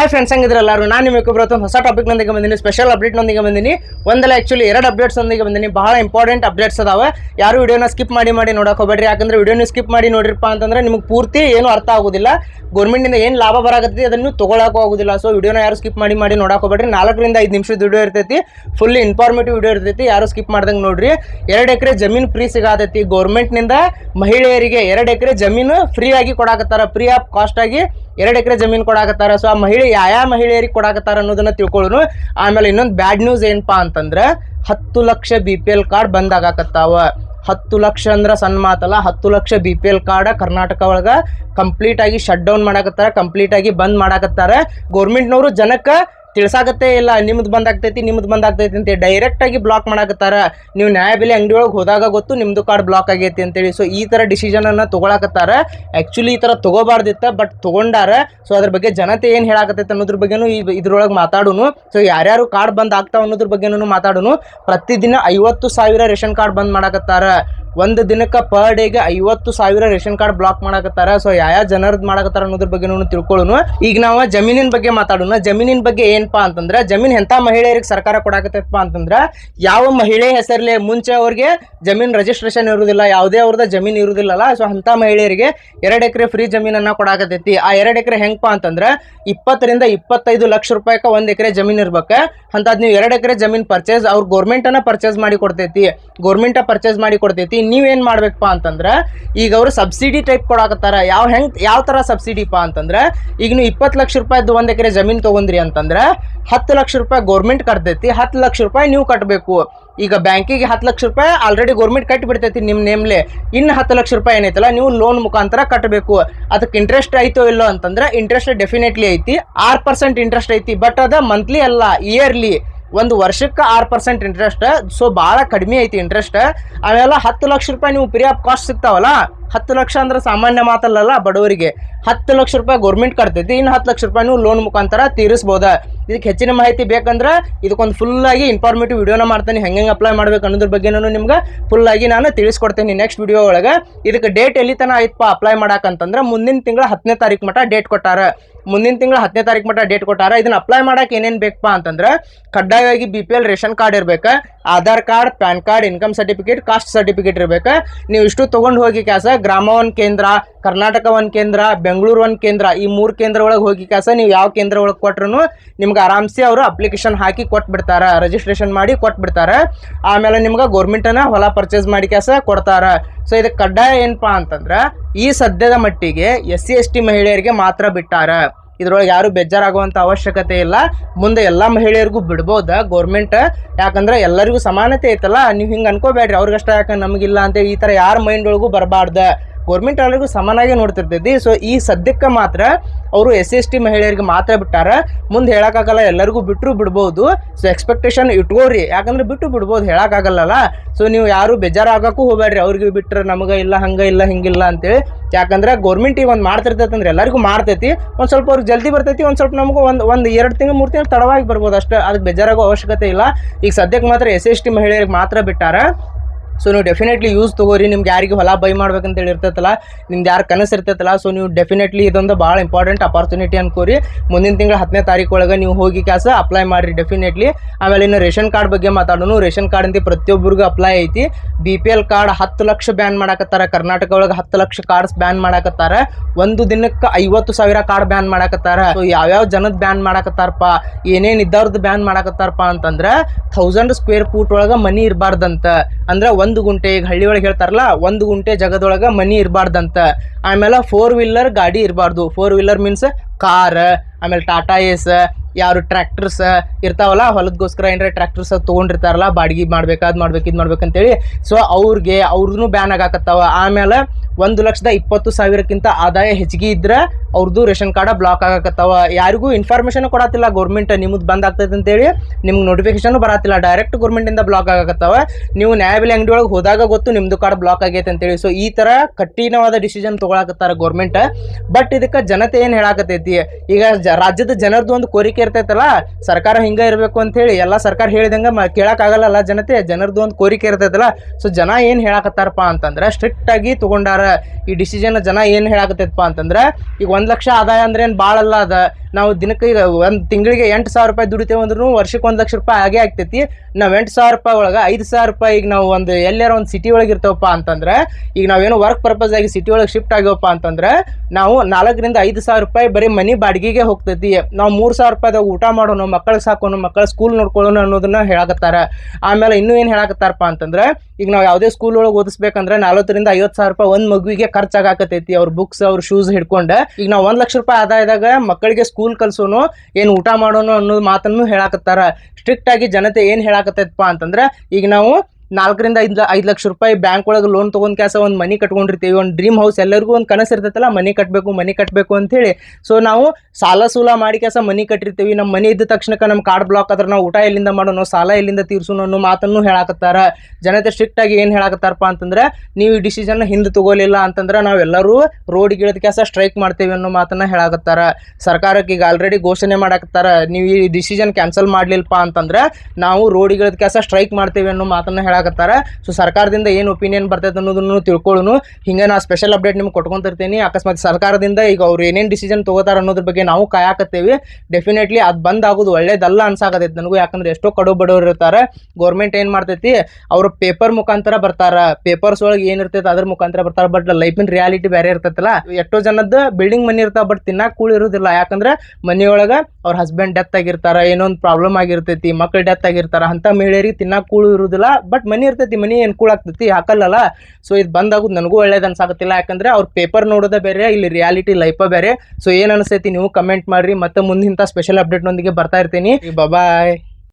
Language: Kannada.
ಹಾಯ್ ಫ್ರೆಂಡ್ಸ್ ಹಂಗಿದ್ರೆ ಎಲ್ಲರೂ? ನಾನು ನಿಮಗೆ ಒಂದು ಹೊಸ ಟಾಪಿಕ್ ನೊಂದಿಗೆ ಬಂದಿನಿ ಸ್ಪೆಷಲ್ ಅಪ್ಡೇಟ್ ನೊಂದಿಗೆ ಬಂದಿನಿ. ಒಂದಲ್ಲ ಆ್ಯಕ್ಚುಲಿ ಎರಡು ಅಪ್ಡೇಟ್ಸ್ ನೊಂದಿಗೆ ಬಂದಿನಿ. ಬಹಳ ಇಂಪಾರ್ಟೆಂಟ್ ಅಪ್ಡೇಟ್ಸ್ ಅದಾವೆ. ಯಾರು ವಿಡಿಯೋನ ಸ್ಕಿಪ್ ಮಾಡಿ ಮಾಡಿ ನೋಡಕ್ಕೆ ಹೋಗ್ಬೇಡ್ರಿ. ಯಾಕಂದ್ರೆ ವಿಡಿಯೋನ ಸ್ಕಿಪ್ ಮಾಡಿ ನೋಡ್ರಿಪ್ಪ ಅಂತಂದ್ರೆ ನಿಮಗೆ ಪೂರ್ತಿ ಏನು ಅರ್ಥ ಆಗೋದಿಲ್ಲ. ಗೌರ್ಮೆಂಟಿಂದ ಏನು ಲಾಭ ಬರಾಗತ್ತೆ ಅದನ್ನು ತೊಗೊಳಕ್ಕೂ ಆಗೋದಿಲ್ಲ. ಸೊ ವಿಡಿಯೋನ ಯಾರು ಸ್ಕಿಪ್ ಮಾಡಿ ಮಾಡಿ ನೋಡಕ್ ಹೋಗ್ಬೇಡ್ರಿ. ನಾಲ್ಕರಿಂದ ಐದು ನಿಮಿಷದ ವಿಡಿಯೋ ಇರ್ತೈತಿ. ಫುಲ್ ಇನ್ಫಾರ್ಮೇಟಿವ್ ವಿಡಿಯೋ ಇರ್ತೈತಿ. ಯಾರು ಸ್ಕಿಪ್ ಮಾಡ್ದಂಗೆ ನೋಡ್ರಿ. ಎರಡು ಎಕರೆ ಜಮೀನು ಫ್ರೀ ಸಿಗಾತೈತಿ. ಗೌರ್ಮೆಂಟ್ನಿಂದ ಮಹಿಳೆಯರಿಗೆ ಎರಡು ಎಕರೆ ಜಮೀನು ಫ್ರೀ ಆಗಿ ಕೊಡಾಕತ್ತಾರ. ಫ್ರೀ ಆಫ್ ಕಾಸ್ಟ್ ಆಗಿ ಎರಡು ಎಕರೆ ಜಮೀನು ಕೊಡಾಕತ್ತಾರ. ಸೊ ಆ ಮಹಿಳೆ ಯಾವ ಮಹಿಳೆಯರಿಗೆ ಕೊಡಾಕತ್ತಾರ ಅನ್ನೋದನ್ನ ತಿಳ್ಕೊಳ್ಳೋನು. ಆಮೇಲೆ ಇನ್ನೊಂದು ಬ್ಯಾಡ್ ನ್ಯೂಸ್ ಏನಪ್ಪಾ ಅಂತಂದ್ರೆ, ಹತ್ತು lakh B P L card ಬಂದ್ ಆಗಾಕತ್ತಾವ ಹತ್ತು ಲಕ್ಷ ಅಂದ್ರೆ ಸಣ್ಣ ಮಾತಲ್ಲ, ಹತ್ತು lakh B P L card Karnataka ಒಳಗ ಕಂಪ್ಲೀಟ್ ಆಗಿ ಶಟ್ ಡೌನ್ ಮಾಡಾಕತ್ತಾರ ಕಂಪ್ಲೀಟ್ ಆಗಿ ಬಂದ್ ಮಾಡಾಕತ್ತಾರ. ಗೌರ್ಮೆಂಟ್ನವರು ಜನಕ್ಕೆ ತಿಳ್ಸಾಕತ್ತೇ ಇಲ್ಲ, ನಿಮ್ದು ಬಂದಾಗ್ತೈತಿ ನಿಮ್ದು ಬಂದಾಗ್ತೈತಿ ಅಂತ ಡೈರೆಕ್ಟ್ ಆಗಿ ಬ್ಲಾಕ್ ಮಾಡಾಕತ್ತಾರ. ನೀವು ನ್ಯಾಯಬೆಲೆ ಅಂಗಡಿ ಒಳಗೆ ಹೋದಾಗ ಗೊತ್ತು ನಿಮ್ದು ಕಾರ್ಡ್ ಬ್ಲಾಕ್ ಆಗೈತಿ ಅಂತೇಳಿ ಸೊ ಈ ಥರ ಡಿಸಿಷನ್ ತೊಗೊಳಕತ್ತಾರ. ಆ್ಯಕ್ಚುಲಿ ಈ ಥರ ತಗೋಬಾರ್ದಿತ್ತ ಬಟ್ ತಗೊಂಡಾರ. ಸೊ ಅದ್ರ ಬಗ್ಗೆ ಜನತೆ ಏನು ಹೇಳಾಕತ್ತೈತೆ ಅನ್ನೋದ್ರ ಬಗ್ಗೆನೂ ಈ ಇದ್ರೊಳಗೆ ಮಾತಾಡೋನು. ಸೊ ಯಾರ್ಯಾರು ಕಾರ್ಡ್ ಬಂದ್ ಆಗ್ತಾವ ಅನ್ನೋದ್ರ ಬಗ್ಗೆನೂ ಮಾತಾಡೋನು. ಪ್ರತಿದಿನ ಐವತ್ತು ಸಾವಿರ ರೇಷನ್ ಕಾರ್ಡ್ ಬಂದ್ ಮಾಡಾಕತ್ತಾರ. ಒಂದು ದಿನಕ್ಕೆ ಪರ್ ಡೇಗೆ ಐವತ್ತು ಸಾವಿರ ರೇಷನ್ ಕಾರ್ಡ್ ಬ್ಲಾಕ್ ಮಾಡಕತ್ತಾರ. ಸೊ ಯಾವ ಜನರದ್ದು ಮಾಡಕತ್ತಾರ ಅನ್ನೋದ್ರ ಬಗ್ಗೆ ತಿಳ್ಕೊಳ್ಳೋಣ ಈಗ ನಾವು ಜಮೀನಿನ ಬಗ್ಗೆ ಮಾತಾಡೋಣ ಜಮೀನಿನ ಬಗ್ಗೆ ಏನಪ್ಪ ಅಂತಂದ್ರೆ, ಜಮೀನ್ ಎಂಥ ಮಹಿಳೆಯರಿಗೆ ಸರ್ಕಾರ ಕೊಡಾಕತ್ತೈತಪ್ಪ ಅಂತಂದ್ರೆ, ಯಾವ ಮಹಿಳೆ ಹೆಸರಲ್ಲಿ ಮುಂಚೆ ಅವ್ರಿಗೆ ಜಮೀನ್ ರಿಜಿಸ್ಟ್ರೇಷನ್ ಇರುವುದಿಲ್ಲ ಯಾವುದೇ ಅವ್ರದ್ದು ಜಮೀನ್ ಇರುವುದಿಲ್ಲಲ್ಲ ಸೊ ಅಂಥ ಮಹಿಳೆಯರಿಗೆ ಎರಡು ಎಕರೆ ಫ್ರೀ ಜಮೀನನ್ನು ಕೊಡಾಕತ್ತೈತಿ. ಆ ಎರಡು ಎಕರೆ ಹೆಂಗಪ್ಪ ಅಂತಂದ್ರೆ, ಇಪ್ಪತ್ತರಿಂದ ಇಪ್ಪತ್ತೈದು ಲಕ್ಷ ರೂಪಾಯಿಗೆ ಒಂದು ಎಕರೆ ಜಮೀನ್ ಇರ್ಬೇಕು. ಅಂತ ನೀವು ಎರಡು ಎಕರೆ ಜಮೀನ್ ಪರ್ಚೇಸ್ ಅವ್ರು ಗೋರ್ಮೆಂಟನ್ನು ಪರ್ಚೇಸ್ ಮಾಡಿ ಕೊಡ್ತೈತಿ. ಗೌರ್ಮೆಂಟ ಪರ್ಚೇಸ್ ಮಾಡಿ ಕೊಡ್ತೈತಿ. ನೀವೇನು ಮಾಡ್ಬೇಕಪ್ಪ ಅಂತಂದ್ರೆ, ಈಗ ಅವರು ಸಬ್ಸಿಡಿ ಟೈಪ್ ಕೊಡಾಕತ್ತಾರ, ಯಾವ ಹೆಂಗೆ, ಯಾವ ಥರ ಸಬ್ಸಿಡಿಪ್ಪ ಅಂತಂದ್ರೆ, ಈಗ ನೀವು ಇಪ್ಪತ್ತು ಲಕ್ಷ ರೂಪಾಯಿದ್ದು ಒಂದು ಎಕರೆ ಜಮೀನು ತೊಗೊಂಡ್ರಿ ಅಂತಂದ್ರೆ, ಹತ್ತು ಲಕ್ಷ ರೂಪಾಯಿ ಗೌರ್ಮೆಂಟ್ ಕಟ್ತೈತಿ, ಹತ್ತು ಲಕ್ಷ ರೂಪಾಯಿ ನೀವು ಕಟ್ಟಬೇಕು ಈಗ ಬ್ಯಾಂಕಿಗೆ ಹತ್ತು ಲಕ್ಷ ರೂಪಾಯಿ ಆಲ್ರೆಡಿ ಗೌರ್ಮೆಂಟ್ ಕಟ್ಟಿ ಬಿಡ್ತೈತಿ ನಿಮ್ಮ ನೇಮ್ಲೆ. ಇನ್ನು ಹತ್ತು ಲಕ್ಷ ರೂಪಾಯಿ ಏನೈತಲ್ಲ, ನೀವು ಲೋನ್ ಮುಖಾಂತರ ಕಟ್ಟಬೇಕು ಅದಕ್ಕೆ ಇಂಟ್ರೆಸ್ಟ್ ಐತೋ ಇಲ್ಲೋ ಅಂತಂದ್ರೆ ಇಂಟ್ರೆಸ್ಟ್ ಡೆಫಿನೆಟ್ಲಿ ಐತಿ, ಆರು ಪರ್ಸೆಂಟ್ ಇಂಟ್ರೆಸ್ಟ್ ಐತಿ ಬಟ್ ಅದು ಮಂತ್ಲಿ ಅಲ್ಲ ಇಯರ್ಲಿ ಒಂದು ವರ್ಷಕ್ಕೆ ಆರು ಪರ್ಸೆಂಟ್ ಇಂಟ್ರೆಸ್ಟ್ ಸೊ ಭಾಳ ಕಡಿಮೆ ಐತಿ ಇಂಟ್ರೆಸ್ಟ್ ಅವೆಲ್ಲ ಹತ್ತು ಲಕ್ಷ ರೂಪಾಯಿ ನೀವು ಫ್ರೀ ಆಫ್ ಕಾಸ್ಟ್ ಸಿಗ್ತಾವಲ್ಲ ಹತ್ತು ಲಕ್ಷ ಅಂದ್ರೆ ಸಾಮಾನ್ಯ ಮಾತಲ್ಲಲ್ಲ ಬಡವರಿಗೆ. ಹತ್ತು ಲಕ್ಷ ರೂಪಾಯಿ ಗೌರ್ಮೆಂಟ್ ಕಟ್ತೈತಿ, ಇನ್ನು ಹತ್ತು ಲಕ್ಷ ರೂಪಾಯಿ ನೀವು ಲೋನ್ ಮುಖಾಂತರ ತೀರಿಸ್ಬೋದ. ಇದಕ್ಕೆ ಹೆಚ್ಚಿನ ಮಾಹಿತಿ ಬೇಕಂದ್ರೆ ಇದಕ್ಕೊಂದು ಫುಲ್ ಆಗಿ ಇನ್ಫಾರ್ಮೇಟಿವ್ ವಿಡಿಯೋನ ಮಾಡ್ತೀನಿ, ಹೆಂಗೆ ಅಪ್ಲೈ ಮಾಡ್ಬೇಕು ಅನ್ನೋದ್ರ ಬಗ್ಗೆ ನಾನು ನಿಮ್ಗೆ ಫುಲ್ ಆಗಿ ನಾನು ತಿಳಿಸ್ಕೊಡ್ತೀನಿ ನೆಕ್ಸ್ಟ್ ವಿಡಿಯೋ ಒಳಗೆ. ಇದಕ್ಕೆ ಡೇಟ್ ಎಲ್ಲಿ ತನ ಆಯ್ತಪ್ಪ ಅಪ್ಲೈ ಮಾಡಕ್ಕಂತಂದ್ರೆ ಮುಂದಿನ ತಿಂಗಳ ಹತ್ತನೇ ತಾರೀಕು ಮಟ್ಟ ಡೇಟ್ ಕೊಟ್ಟಾರ. ಮುಂದಿನ ತಿಂಗಳ ಹತ್ತನೇ ತಾರೀಕು ಮಟ್ಟ ಡೇಟ್ ಕೊಟ್ಟಾರ. ಇದನ್ನ ಅಪ್ಲೈ ಮಾಡಕ್ಕೆ ಏನೇನು ಬೇಕಪ್ಪ ಅಂತಂದ್ರೆ ಕಡ್ಡಾಯವಾಗಿ B P L ration card ಇರಬೇಕು, Aadhaar card pan card income certificate caste certificate ಇರಬೇಕು. ನೀವು ಇಷ್ಟು ತೊಗೊಂಡು ಹೋಗಿ ಕ್ಯಾಸ ಗ್ರಾಮ ಒನ್ ಕೇಂದ್ರ, ಕರ್ನಾಟಕ ಒಂದು ಕೇಂದ್ರ, ಬೆಂಗಳೂರು ಒಂದು ಕೇಂದ್ರ, ಈ ಮೂರು ಕೇಂದ್ರ ಒಳಗೆ ಹೋಗಿ ಕ್ಯಾಸ ನೀವು ಯಾವ ಕೇಂದ್ರ ಒಳಗೆ ಕೊಟ್ರು ನಿಮ್ಗೆ ಆರಾಮ್ಸೆ ಅವರು ಅಪ್ಲಿಕೇಶನ್ ಹಾಕಿ ಕೊಟ್ಬಿಡ್ತಾರ ರಿಜಿಸ್ಟ್ರೇಷನ್ ಮಾಡಿ ಕೊಟ್ಬಿಡ್ತಾರ. ಆಮೇಲೆ ನಿಮ್ಗೆ ಗೌರ್ಮೆಂಟನ್ನು ಹೊಲ ಪರ್ಚೇಸ್ ಮಾಡಿ ಕ್ಯಾಸ ಕೊಡ್ತಾರೆ. ಸೊ ಇದಕ್ಕೆ ಕಡ್ಡಾಯ ಏನಪ್ಪಾ ಅಂತಂದ್ರೆ ಈ ಸದ್ಯದ ಮಟ್ಟಿಗೆ ಎಸ್ ಸಿ ಎಸ್ ಟಿ ಮಹಿಳೆಯರಿಗೆ ಮಾತ್ರ ಬಿಟ್ಟಾರ. ಇದ್ರೊಳಗೆ ಯಾರು ಬೇಜಾರಾಗುವಂಥ ಅವಶ್ಯಕತೆ ಇಲ್ಲ. ಮುಂದೆ ಎಲ್ಲ ಮಹಿಳೆಯರಿಗೂ ಬಿಡ್ಬೋದ ಗೌರ್ಮೆಂಟ್ ಯಾಕಂದ್ರೆ ಎಲ್ಲರಿಗೂ ಸಮಾನತೆ ಐತಲ್ಲ, ನೀವು ಹಿಂಗೆ ಅನ್ಕೋಬೇಡ್ರಿ, ಅವ್ರಿಗಷ್ಟ ಯಾಕ ನಮಗಿಲ್ಲ ಅಂತ ಈ ಥರ ಯಾರ ಮೈಂಡ್ ಒಳಗೂ ಬರಬಾರ್ದು. ಗೌರ್ಮೆಂಟ್ ಎಲ್ಲರಿಗೂ ಸಮನಾಗಿ ನೋಡ್ತಿರ್ತೈತಿ. ಸೊ ಈ ಸದ್ಯಕ್ಕೆ ಮಾತ್ರ ಅವರು ಎಸ್ ಎಸ್ ಟಿ ಮಹಿಳೆಯರಿಗೆ ಮಾತ್ರ ಬಿಟ್ಟಾರ. ಮುಂದೆ ಹೇಳೋಕ್ಕಾಗಲ್ಲ, ಎಲ್ಲರಿಗೂ ಬಿಟ್ಟರು ಬಿಡ್ಬೋದು. ಸೊ ಎಕ್ಸ್ಪೆಕ್ಟೇಷನ್ ಇಟ್ಕೋರಿ ಯಾಕಂದ್ರೆ ಬಿಟ್ಟು ಬಿಡ್ಬೋದು, ಹೇಳೋಕ್ಕಾಗಲ್ಲಲ್ಲ. ಸೊ ನೀವು ಯಾರು ಬೇಜಾರಾಗಕ್ಕೂ ಹೋಗ್ಬೇಡ್ರಿ. ಅವ್ರಿಗೆ ಬಿಟ್ಟರೆ ನಮಗೆ ಇಲ್ಲ, ಹಂಗೆ ಇಲ್ಲ, ಹಿಂಗಿಲ್ಲ ಅಂತೇಳಿ. ಯಾಕಂದ್ರೆ ಗೌರ್ಮೆಂಟ್ ಈಗ ಒಂದು ಮಾಡ್ತಿರ್ತೈತೆ ಅಂದ್ರೆ ಎಲ್ಲರಿಗೂ ಮಾಡ್ತೈತಿ. ಒಂದು ಸ್ವಲ್ಪ ಅವ್ರಿಗೆ ಜಲ್ದಿ ಬರ್ತೈತಿ, ಒಂದು ಸ್ವಲ್ಪ ನಮಗೂ ಒಂದು ಒಂದು ಎರಡು ತಿಂಗಳು, ಮೂರು ತಿಂಗಳು ತಡವಾಗಿ ಬರ್ಬೋದು. ಅಷ್ಟೇ, ಅದಕ್ಕೆ ಬೇಜಾರಾಗೋ ಅವಶ್ಯಕತೆ ಇಲ್ಲ. ಈಗ ಸದ್ಯಕ್ಕೆ ಮಾತ್ರ ಎಸ್ ಎಸ್ ಟಿ ಮಹಿಳೆಯರಿಗೆ ಮಾತ್ರ ಬಿಟ್ಟಾರ. ಸೊ ನೀವು ಡೆಫಿನೆಟ್ಲಿ ಯೂಸ್ ತೊಗೋರಿ. ನಿಮ್ಗೆ ಯಾರಿಗೆ ಹೊಲ ಬೈ ಮಾಡ್ಬೇಕಂತೇಳಿ ಇರ್ತೈತಲ್ಲ, ನಿಮ್ದು ಯಾರು ಕನಸು ಇರ್ತೈತಲ್ಲ ಸೊ ನೀವು ಡೆಫಿನೆಟ್ಲಿ ಇದೊಂದು ಭಾಳ ಇಂಪಾರ್ಟೆಂಟ್ ಅಪರ್ಚುನಿಟಿ ಅನ್ಕೋರಿ. ಮುಂದಿನ ತಿಂಗಳ ಹತ್ತನೇ ತಾರೀಕು ಒಳಗೆ ನೀವು ಹೋಗಿ ಕ್ಯಾಸ ಅಪ್ಲೈ ಮಾಡಿರಿ ಡೆಫಿನೆಟ್ಲಿ ಆಮೇಲೆ ಇನ್ನು ರೇಷನ್ ಕಾರ್ಡ್ ಬಗ್ಗೆ ಮಾತಾಡೋನು. ರೇಷನ್ ಕಾರ್ಡ್ ಅಂತ ಪ್ರತಿಯೊಬ್ಬರಿಗೂ ಅಪ್ಲೈ ಐತಿ. ಬಿ ಪಿ ಎಲ್ ಕಾರ್ಡ್ ಹತ್ತು ಲಕ್ಷ ಬ್ಯಾನ್ ಮಾಡಾಕತ್ತಾರ. ಕರ್ನಾಟಕ ಒಳಗೆ ಹತ್ತು ಲಕ್ಷ ಕಾರ್ಡ್ಸ್ ಬ್ಯಾನ್ ಮಾಡಾಕತ್ತಾರ. ಒಂದು ದಿನಕ್ಕೆ ಐವತ್ತು ಸಾವಿರ ಕಾರ್ಡ್ ಬ್ಯಾನ್ ಮಾಡಾಕತ್ತಾರ. ಸೊ ಯಾವ್ಯಾವ ಜನದ ಬ್ಯಾನ್ ಮಾಡಾಕತ್ತಾರಪ್ಪ, ಏನೇನು ಇದ್ದವ್ರದ್ದು ಬ್ಯಾನ್ ಮಾಡಾಕತ್ತಾರಪ್ಪ ಅಂತಂದ್ರೆ ಥೌಸಂಡ್ ಸ್ಕ್ವೇರ್ ಫೂಟ್ ಒಳಗೆ ಮನಿ ಇರಬಾರ್ದಂತ. ಅಂದ್ರೆ ಒಂದು ಗುಂಟೆ, ಈಗ ಹಳ್ಳಿ ಒಳಗೆ ಹೇಳ್ತಾರಲ್ಲ, ಒಂದು ಗುಂಟೆ ಜಗದೊಳಗೆ ಮನಿ ಇರಬಾರ್ದಂತ. ಆಮೇಲೆ ಫೋರ್ ವೀಲರ್ ಗಾಡಿ ಇರಬಾರ್ದು. ಫೋರ್ ವೀಲರ್ ಮೀನ್ಸ್ ಕಾರ್ ಆಮೇಲೆ ಟಾಟಾ ಏಸ್ ಯಾರು ಟ್ರ್ಯಾಕ್ಟರ್ಸ್ ಇರ್ತಾವಲ್ಲ, ಹೊಲದಗೋಸ್ಕರ ಏನಾರ ಟ್ರ್ಯಾಕ್ಟರ್ಸ್ ತೊಗೊಂಡಿರ್ತಾರಲ್ಲ, ಬಾಡಿಗೆ ಮಾಡ್ಬೇಕಾದ್ ಮಾಡ್ಬೇಕು, ಇದು ಮಾಡ್ಬೇಕಂತೇಳಿ ಸೊ ಅವ್ರಿಗೆ ಅವ್ರದ್ದು ಬ್ಯಾನ್ ಆಗಾಕತ್ತಾವ. ಆಮೇಲೆ ಒಂದು ಲಕ್ಷದ ಇಪ್ಪತ್ತು ಸಾವಿರಕ್ಕಿಂತ ಆದಾಯ ಹೆಚ್ಚಿಗೆ ಇದ್ರೆ ಅವ್ರದ್ದು ರೇಷನ್ ಕಾರ್ಡ ಬ್ಲಾಕ್ ಆಗಾಕತ್ತಾವ. ಯಾರಿಗೂ ಇನ್ಫಾರ್ಮೇಷನ್ ಕೊಡತ್ತಿಲ್ಲ ಗೌರ್ಮೆಂಟ್ ನಿಮ್ದು ಬಂದ್ ಆಗ್ತೈತೆ ಅಂತೇಳಿ ನಿಮ್ಗೆ ನೋಟಿಫಿಕೇಶನ್ ಬರತ್ತಿಲ್ಲ ಡೈರೆಕ್ಟ್ ಗೌರ್ಮೆಂಟಿಂದ ಬ್ಲಾಕ್ ಆಗಾಕತ್ತಾವ. ನೀವು ನ್ಯಾಯಬೆಲೆ ಅಂಗಡಿ ಒಳಗೆ ಹೋದಾಗ ಗೊತ್ತು ನಿಮ್ಮದು ಕಾರ್ಡ್ ಬ್ಲಾಕ್ ಆಗೈತೆ ಅಂತೇಳಿ. ಸೊ ಈ ಥರ ಕಠಿಣವಾದ ಡಿಸಿಷನ್ ತೊಗೊಳಕತ್ತಾರ ಗೌರ್ಮೆಂಟ್ ಬಟ್ ಇದಕ್ಕೆ ಜನತೆ ಏನು ಹೇಳಾಕತ್ತೈತಿ? ಈಗ ರಾಜ್ಯದ ಜನರದ್ದು ಒಂದು ಕೋರಿಕೆ ಇರ್ತೈತಲ್ಲ, ಸರ್ಕಾರ ಹಿಂಗೆ ಇರಬೇಕು ಅಂತ ಹೇಳಿ ಎಲ್ಲ ಸರ್ಕಾರ ಹೇಳಿದಂಗೆ ಮ ಕೇಳೋಕ್ಕಾಗಲ್ಲ ಜನತೆ, ಜನರದ್ದು ಒಂದು ಕೋರಿಕೆ ಇರ್ತೈತಲ್ಲ ಸೊ ಜನ ಏನು ಹೇಳಕತ್ತಾರಪ್ಪ ಅಂತಂದ್ರೆ ಸ್ಟ್ರಿಕ್ಟಾಗಿ ತಗೊಂಡಾರ, ಈ ಡಿಸಿಷನ್ ಜನ ಏನು ಹೇಳಕತ್ತೈತಪ್ಪ ಅಂತಂದ್ರೆ, ಈಗ ಒಂದು ಲಕ್ಷ ಆದಾಯ ಅಂದ್ರೆ ಏನು ಭಾಳ ಅಲ್ಲ ಅದ. ನಾವು ದಿನಕ್ಕೆ ಈಗ ಒಂದು ತಿಂಗಳಿಗೆ ಎಂಟು ಸಾವಿರ ರೂಪಾಯಿ ದುಡಿತೇವೆ ಅಂದ್ರೂ ವರ್ಷಕ್ಕೆ ಒಂದು ಲಕ್ಷ ರೂಪಾಯಿ ಆಗೇ ಆಗ್ತೈತಿ. ನಾವು ಎಂಟು ಸಾವಿರ ರೂಪಾಯಿ ಒಳಗೆ ಐದು ಸಾವಿರ ರೂಪಾಯಿ ಈಗ ನಾವು ಒಂದು ಎಲ್ಲಾರ ಒಂದು ಸಿಟಿ ಒಳಗೆ ಇರ್ತೇವಪ್ಪ ಅಂತಂದ್ರೆ, ಈಗ ನಾವೇನೋ ವರ್ಕ್ ಪರ್ಪಸ್ ಆಗಿ ಸಿಟಿ ಒಳಗೆ ಶಿಫ್ಟ್ ಆಗ್ಯವಪ್ಪ ಅಂತಂದ್ರೆ, ನಾವು ನಾಲ್ಕರಿಂದ ಐದು ಸಾವಿರ ರೂಪಾಯಿ ಬರೀ ಮನಿ ಬಾಡಿಗೆಗೆ ಹೋಗ್ತೈತಿ. ನಾವು ಮೂರು ಸಾವಿರ ರೂಪಾಯಿದಾಗ ಊಟ ಮಾಡೋನು ಮಕ್ಕಳಿಗೆ ಸಾಕೋನು, ಮಕ್ಕಳ ಸ್ಕೂಲ್ ನೋಡ್ಕೊಳ್ಳೋಣ ಅನ್ನೋದನ್ನ ಹೇಳಕತ್ತಾರ. ಆಮೇಲೆ ಇನ್ನೂ ಏನು ಹೇಳಕತ್ತಾರಪ್ಪ ಅಂತಂದ್ರೆ, ಈಗ ನಾವು ಯಾವುದೇ ಸ್ಕೂಲ್ ಒಳಗೆ ಓದಿಸ್ಬೇಕಂದ್ರೆ ನಲ್ವತ್ತರಿಂದ ಐವತ್ತು ಸಾವಿರ ರೂಪಾಯಿ ಒಂದು ಮಗುವಿಗೆ ಖರ್ಚಾಗತ್ತೈತಿ ಅವ್ರ ಬುಕ್ಸ್ ಅವ್ರ ಶೂಸ್ ಹಿಡ್ಕೊಂಡು. ಈಗ ನಾವು ಒಂದು ಲಕ್ಷ ರೂಪಾಯಿ ಆದಾಯದಾಗ ಮಕ್ಕಳಿಗೆ ಸ್ಕೂಲ್ ಕಲ್ಸೋನು, ಏನು ಊಟ ಮಾಡೋನು ಅನ್ನೋದು ಮಾತನ್ನು ಹೇಳಕತ್ತಾರ. ಸ್ಟ್ರಿಕ್ಟ್ ಆಗಿ ಜನತೆ ಏನು ಹೇಳಕತ್ತೈತಪ್ಪ ಅಂತಂದ್ರೆ, ಈಗ ನಾವು ನಾಲ್ಕರಿಂದ ಐದು ಐದು ಲಕ್ಷ ರೂಪಾಯಿ ಬ್ಯಾಂಕ್ ಒಳಗೆ ಲೋನ್ ತೊಗೊಂಡ್ ಕ್ಯಾಸ ಒಂದು ಮನಿ ಕಟ್ಕೊಂಡಿರ್ತೀವಿ, ಒಂದು ಡ್ರೀಮ್ ಹೌಸ್ ಎಲ್ಲರಿಗೂ ಒಂದು ಕನಸು ಇರ್ತೈತಲ್ಲ, ಮನಿ ಕಟ್ಟಬೇಕು ಮನಿ ಕಟ್ಟಬೇಕು ಅಂತೇಳಿ ಸೊ ನಾವು ಸಾಲ ಸೂಲ ಮಾಡಿ ಕ್ಯಾಸ ಮನಿ ಕಟ್ಟಿರ್ತೀವಿ ನಮ್ಮ ಮನಿ ಇದ್ದ ತಕ್ಷಣಕ್ಕೆ ನಮ್ಮ ಕಾರ್ಡ್ ಬ್ಲಾಕ್ ಆದ್ರೆ ನಾವು ಊಟ ಎಲ್ಲಿಂದ ಮಾಡೋಣ, ಸಾಲ ಎಲ್ಲಿಂದ ತೀರ್ಸೋಣ ಅನ್ನೋ ಮಾತನ್ನು ಹೇಳಾಕತ್ತಾರ. ಜನತೆ ಸ್ಟ್ರಿಕ್ಟಾಗಿ ಏನು ಹೇಳಾಕತ್ತಾರಪ್ಪ ಅಂತಂದ್ರೆ, ನೀವು ಈ ಡಿಸಿಷನ್ ಹಿಂದೆ ತಗೋಲಿಲ್ಲ ಅಂತಂದ್ರೆ ನಾವೆಲ್ಲರೂ ರೋಡ್ ಗಿಳದ ಕ್ಯಾಸ ಸ್ಟ್ರೈಕ್ ಮಾಡ್ತೇವೆ ಅನ್ನೋ ಮಾತನ್ನ ಹೇಳಾಕತ್ತಾರ. ಸರ್ಕಾರಕ್ಕೆ ಈಗ ಆಲ್ರೆಡಿ ಘೋಷಣೆ ಮಾಡಾಕತ್ತಾರ, ನೀವು ಈ ಡಿಸಿಷನ್ ಕ್ಯಾನ್ಸಲ್ ಮಾಡ್ಲಿಲ್ಲಪ್ಪ ಅಂತಂದ್ರೆ, ನಾವು ರೋಡಿಗಳದ ಕೆಲಸ ಸ್ಟ್ರೈಕ್ ಮಾಡ್ತೇವೆ ಅನ್ನೋ ಮಾತನ್ನ ಹೇಳಾಕತ್ತಾರ ಸೊ ಸರ್ಕಾರದಿಂದ ಏನು ಒಪಿನಿಯನ್ ಬರ್ತೈತೆ ಅನ್ನೋದನ್ನು ತಿಳ್ಕೊಳ್ಳೋನು. ಹಿಂಗೆ ನಾ ಸ್ಪೆಷಲ್ ಅಪ್ಡೇಟ್ ನಿಮ್ಗೆ ಕೊಟ್ಕೊಂತಿರ್ತೀನಿ. ಅಕಸ್ಮಾತ್ ಸರ್ಕಾರದಿಂದ ಈಗ ಅವ್ರು ಏನೇನು ಡಿಸಿಷನ್ ತಗೋತಾರ ಅನ್ನೋದ್ರ ಬಗ್ಗೆ ನಾವು ಕಾಯಕತ್ತೇವೆ. ಡೆಫಿನೆಟ್ಲಿ ಅದು ಬಂದಾಗೋದು ಒಳ್ಳೇದಲ್ಲ ಅನ್ಸಾಕತ್ತೈತೆ ನನಗೂ. ಯಾಕಂದ್ರೆ ಎಷ್ಟೋ ಕಡು ಬಡವರು ಇರ್ತಾರೆ. ಗೌರ್ಮೆಂಟ್ ಏನು ಮಾಡ್ತೈತಿ, ಅವರು ಪೇಪರ್ ಮುಖಾಂತರ ಬರ್ತಾರ. ಪೇಪರ್ಸ್ ಒಳಗೆ ಏನಿರ್ತೈತೆ ಅದ್ರ ಮುಖಾಂತರ ಬರ್ತಾರ. ಬಟ್ ಲೈಫಿನ ರಿಯಾಲಿಟಿ ಬೇರೆ ಇರ್ತೈತಲ್ಲ. ಎಷ್ಟೋ ಜನದ ಬಿಲ್ಡಿಂಗ್ ಮನಿ ಇರ್ತಾವ ಬಟ್ ತಿನ್ನಕ್ಕೆ ಕೂಳ ಇರೋದಿಲ್ಲ. ಯಾಕಂದ್ರೆ ಮನೆಯೊಳಗೆ ಅವ್ರ ಹಸ್ಬೆಂಡ್ ಡೆತ್ ಆಗಿರ್ತಾರ ಏನೋ ಪ್ರಾಬ್ಲಮ್ ಆಗಿರ್ತೈತಿ, ಮಕ್ಳು ಡೆತ್ ಆಗಿರ್ತಾರ, ಅಂತ ಮಹಿಳೆಯರಿಗೆ ತಿನ್ನಕ್ಕೆ ಕೂಳು ಇರುದಿಲ್ಲ ಬಟ್ ಮನಿ ಇರ್ತೈತಿ, ಮನಿ ಏನು ಕೂಳು ಆಗ್ತೈತಿ, ಹಾಕಲ್ಲಲ್ಲ? ಸೊ ಇದು ಬಂದಾಗ ನನಗೂ ಒಳ್ಳೇದು ಅನ್ಸಾಕತ್ತಿಲ್ಲ, ಯಾಕಂದ್ರೆ ಅವ್ರ ಪೇಪರ್ ನೋಡೋದೇ ಬೇರೆ, ಇಲ್ಲಿ ರಿಯಾಲಿಟಿ ಲೈಫ ಬೇರೆ. ಸೊ ಏನು ಅನಿಸ್ತೈತಿ ನೀವು ಕಮೆಂಟ್ ಮಾಡ್ರಿ, ಮತ್ತೆ ಮುಂದಿಂತ ಸ್ಪೆಷಲ್ ಅಪ್ಡೇಟ್ನೊಂದಿಗೆ ಬರ್ತಾ ಇರ್ತೀನಿ. ಬಾಯ್